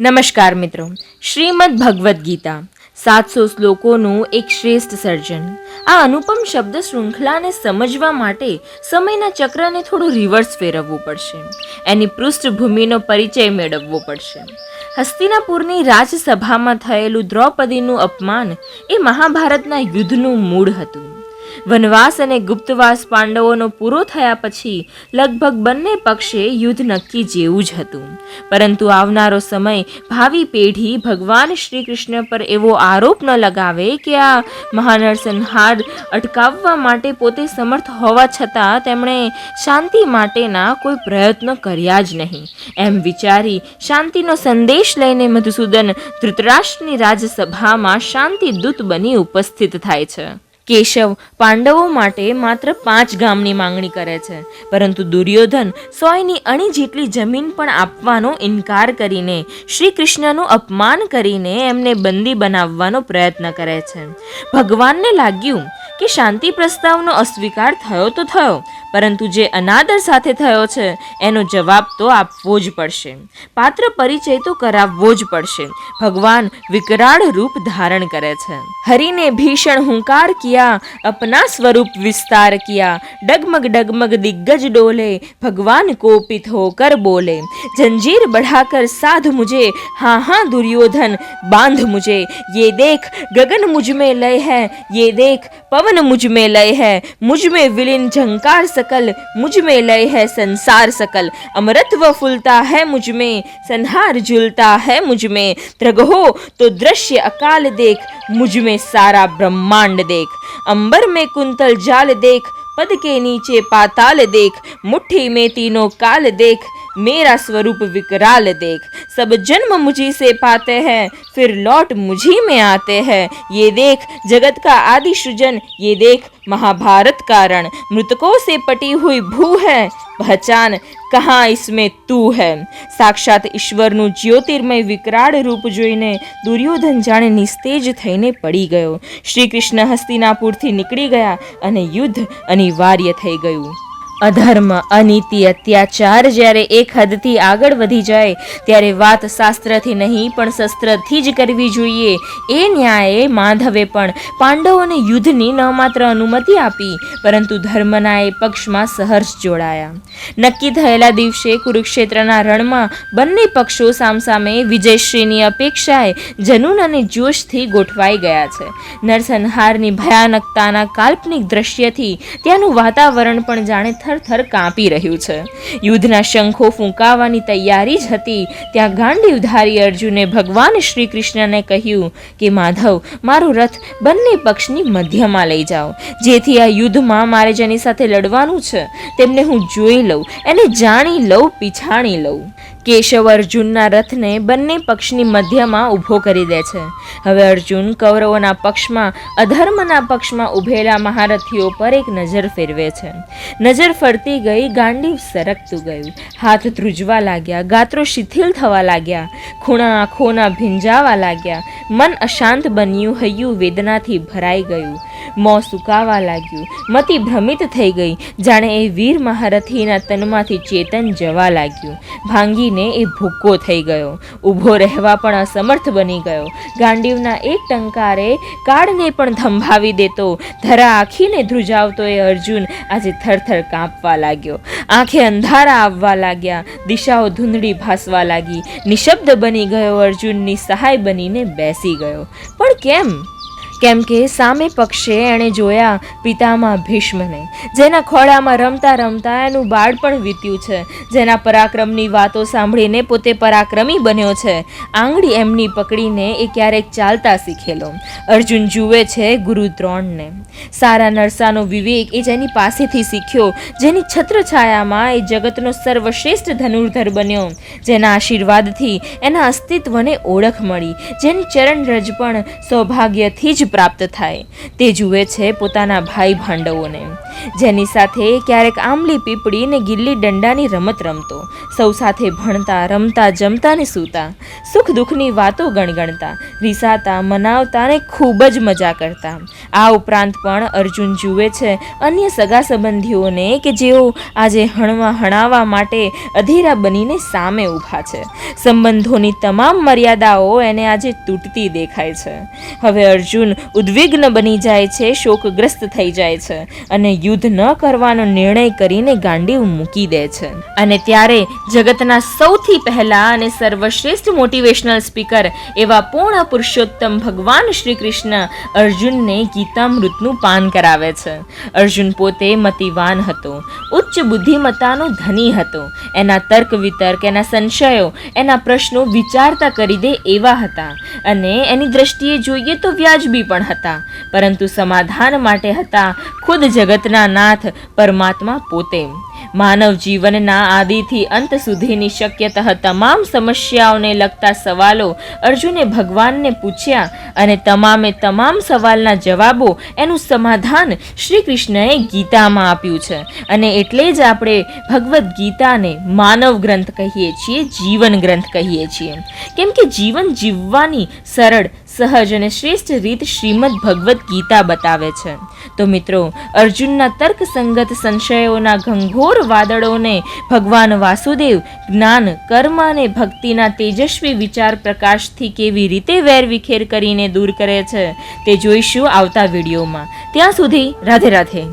નમસ્કાર મિત્રો. શ્રીમદ ભગવદ્ ગીતા, સાતસો શ્લોકોનું એક શ્રેષ્ઠ સર્જન. આ અનુપમ શબ્દ શૃંખલાને સમજવા માટે સમયના ચક્રને થોડું રિવર્સ ફેરવવું પડશે. એની પૃષ્ઠભૂમિનો પરિચય મેળવવો પડશે. હસ્તિનાપુરની રાજસભામાં થયેલું દ્રૌપદીનું અપમાન એ મહાભારતના યુદ્ધનું મૂળ હતું. વનવાસ અને ગુપ્તવાસ પાંડવોનો પૂરો થયા પછી લગભગ બંને પક્ષે યુદ્ધ નક્કી જેવું જ હતું. પરંતુ આવનારો સમય ભાવિ પેઢી ભગવાન શ્રી કૃષ્ણ પર એવો આરોપ ન લગાવે કે આ મહાનરસંહાર અટકાવવા માટે પોતે સમર્થ હોવા છતાં તેમણે શાંતિ માટેના કોઈ પ્રયત્નો કર્યા જ નહીં. એમ વિચારી શાંતિનો સંદેશ લઈને મધુસૂદન ધૃતરાષ્ટ્રની રાજસભામાં શાંતિ દૂત બની ઉપસ્થિત થાય છે. કેશવ પાંડવો માટે માત્ર પાંચ ગામની માંગણી કરે છે. પરંતુ દુર્યોધન સોયની અણી જેટલી જમીન પણ આપવાનો ઇનકાર કરીને શ્રી કૃષ્ણનું અપમાન કરીને એમને બંદી બનાવવાનો પ્રયત્ન કરે છે. ભગવાનને લાગ્યું કે શાંતિ પ્રસ્તાવનો અસ્વીકાર થયો તો થયો પરંતુ જે અનાદર સાથે થયો છે એનો જવાબ તો આપવો જ પડશે પાત્ર પરિચય તો કરાવવો જ પડશે ભગવાન વિકરાળ રૂપ ધારણ કરે છે હરિને ભીષણ હુંકાર કિયા અપના સ્વરૂપ વિસ્તાર કિયા ડગમગ ડગમગ દિગ્ગજ ડોલે ભગવાન કોપિત હોકર બોલે जंजीर बढ़ाकर साध मुझे हाँ हाँ दुर्योधन बांध मुझे ये देख गगन मुझ में लय है ये देख पवन मुझ में लय है मुझ में विलीन झंकार सकल मुझमें लय है संसार सकल। अमरत्व फुलता है मुझमें, संहार झुलता है मुझमें। त्रिगहो तो दृश्य अकाल देख, मुझमें सारा ब्रह्मांड देख। अंबर में कुंतल जाल देख, पद के नीचे पाताल देख, मुट्ठी में तीनों काल देख। मेरा स्वरूप विकराल देख सब जन्म मुझी से पाते हैं फिर लौट मुझी में आते हैं ये देख जगत का आदि सृजन ये देख महाभारत का रण मृतकों से पटी हुई भू है पहचान कहाँ इसमें તું હૈ સાક્ષાત ઈશ્વરનું જ્યોતિર્મય વિકરાળ રૂપ જોઈને દુર્યોધન જાણે નિસ્તેજ થઈને પડી ગયો શ્રી કૃષ્ણ હસ્તિનાપુરથી નીકળી ગયા અને યુદ્ધ અનિવાર્ય થઈ ગયું અધર્મ, અનીતિ, અત્યાચાર જ્યારે એક હદથી આગળ વધી જાય, ત્યારે વાત શાસ્ત્રથી નહીં, પણ શસ્ત્રથી જ કરવી જોઈએ. એ ન્યાયે માધવે પણ પાંડવોને યુદ્ધની ન માત્ર અનુમતિ આપી, પરંતુ ધર્મના એ પક્ષમાં સહર્ષ જોડાયા. નક્કી થયેલા દિવસે કુરુક્ષેત્રના રણમાં બંને પક્ષો સામસામે વિજયશ્રીની અપેક્ષાએ જનૂન અને જોશથી ગોઠવાઈ ગયા છે. નરસંહારની ભયાનકતાના કાલ્પનિક દ્રશ્યથી ત્યાંનું વાતાવરણ પણ જાણે થરથર કાંપી રહ્યું છે. યુદ્ધના શંખો ફૂંકાવાની તૈયારી જ હતી. ત્યાં ગાંડીવધારી અર્જુને ભગવાન શ્રી કૃષ્ણને કહ્યું કે, માધવ, મારો રથ બંને પક્ષની મધ્યમાં લઈ જાઓ. જેથી આ યુદ્ધમાં મારે જેની સાથે લડવાનું છે, તેમને હું જોઈ લઉં, એને જાણી લઉં, પીછાણી લઉં. કેશવ અર્જુનના રથને બંને પક્ષની મધ્યમાં ઊભો કરી દે છે. હવે અર્જુન કૌરવોના પક્ષમાં, અધર્મના પક્ષમાં ઊભેલા મહારથીઓ પર એક નજર ફેરવે છે. નજર ફરતી ગઈ ગાંડી સરકતું ગયું. હાથ ધ્રુજવા લાગ્યા, ગાત્રો શિથિલ થવા લાગ્યા, ખૂણા આંખોના ભીંજાવા લાગ્યા, મન અશાંત બન્યું, હૈયું વેદનાથી ભરાઈ ગયું. મોં સુકાવા લાગ્યું, મતિ ભ્રમિત થઈ ગઈ. જાણે એ વીર મહારથીના તનમાંથી ચેતન જવા લાગ્યું. ભાંગીને એ ભૂક્કો થઈ ગયો. ઊભો રહેવા પણ અસમર્થ બની ગયો. ગાંડીવના એક ટંકારે કાળને પણ ધંભાવી દેતો. ધરા આખીને ધ્રુજાવતો એ અર્જુન આજે થરથર કાંપવા લાગ્યો. આંખે અંધારા આવવા લાગ્યા. દિશાઓ ધૂંધળી ભાસવા લાગી. નિશબ્દ બની ગયો અર્જુનની સહાય બનીને બેસી ગયો. પણ કેમ? કેમ કે સામે પક્ષે એણે જોયા પિતામાં ભીષ્મને. જેના ખોળામાં રમતા રમતા એનું બાળપણ વીત્યું છે. જેના પરાક્રમની વાતો સાંભળીને પોતે પરાક્રમી બન્યો છે. આંગળી એમની પકડીને એ ક્યારેક ચાલતા શીખેલો. અર્જુન જુએ છે ગુરુ દ્રોણને. સારા નરસાનો વિવેક એ જેની પાસેથી શીખ્યો. જેની છત્રછાયામાં એ જગતનો સર્વશ્રેષ્ઠ ધનુર્ધર બન્યો. જેના આશીર્વાદથી એના અસ્તિત્વને ઓળખ મળી. જેની ચરણ રજ પણ સૌભાગ્યથી જ પ્રાપ્ત થાય. તે જુએ છે પોતાના ભાઈ ભાંડવોને. જેની સાથે ક્યારેક આંબલી પીપળી ને ગિલ્લી દંડાની રમત રમતો. સૌ સાથે ભણતા, રમતા, જમતા ને સૂતા. સુખ દુઃખની વાતો ગણગણતા. રીસાતા, મનાવતા ને ખૂબ જ મજા કરતા. આ ઉપરાંત પણ અર્જુન જુએ છે અન્ય સગા સંબંધીઓને કે જેઓ આજે હણવા, હણાવવા માટે અધીરા બનીને સામે ઊભા છે. સંબંધોની તમામ મર્યાદાઓ એને આજે તૂટતી દેખાય છે. હવે અર્જુન ઉદ્વિગ્ન બની જાય છે, શોકગ્રસ્ત થઈ જાય છે અને યુદ્ધ ન કરવાનો નિર્ણય કરીને ગાંડીવ મૂકી દે છે. અને ત્યારે જગતના સૌથી પહેલા અને સર્વશ્રેષ્ઠ મોટિવેશનલ સ્પીકર એવા પૂર્ણ પુરુષોત્તમ ભગવાન શ્રી કૃષ્ણ અર્જુનને ગીતામૃતનું પાન કરાવે છે. અર્જુન પોતે મતિવાન હતો, ઉચ્ચ બુદ્ધિમત્તાનો ધની હતો. એના તર્ક વિતર્ક, એના સંશયો, એના પ્રશ્નો વિચારતા કરી દે એવા હતા. અને એની દ્રષ્ટિએ જોઈએ તો વ્યાજબી પણ હતા. પરંતુ સમાધાન માટે હતા ખુદ જગતના નાથ પરમાત્મા પોતે. માનવ જીવનના આદિથી અંત સુધીની શક્યતઃ તમામ સમસ્યાઓને લગતા સવાલો અર્જુને ભગવાનને પૂછ્યા અને તમામે તમામ સવાલના જવાબો એનું સમાધાન શ્રી કૃષ્ણએ ગીતામાં આપ્યું છે. અને એટલે જ આપણે ભગવદ્ ગીતાને માનવ ગ્રંથ કહીએ છીએ, જીવન ગ્રંથ કહીએ છીએ. કેમ કે જીવન જીવવાની સરળ સહજ અને શ્રેષ્ઠ રીત શ્રીમદ ભગવદ્ ગીતા બતાવે છે. તો મિત્રો, અર્જુનના તર્કસંગત સંશયોના ઘંઘોર વાદળોને ભગવાન વાસુદેવ જ્ઞાન, કર્મ અને ભક્તિના તેજસ્વી વિચાર પ્રકાશથી કેવી રીતે વેરવિખેર કરીને દૂર કરે છે, તે જોઈશું આવતા વિડીયોમાં. ત્યાં સુધી રાધે રાધે.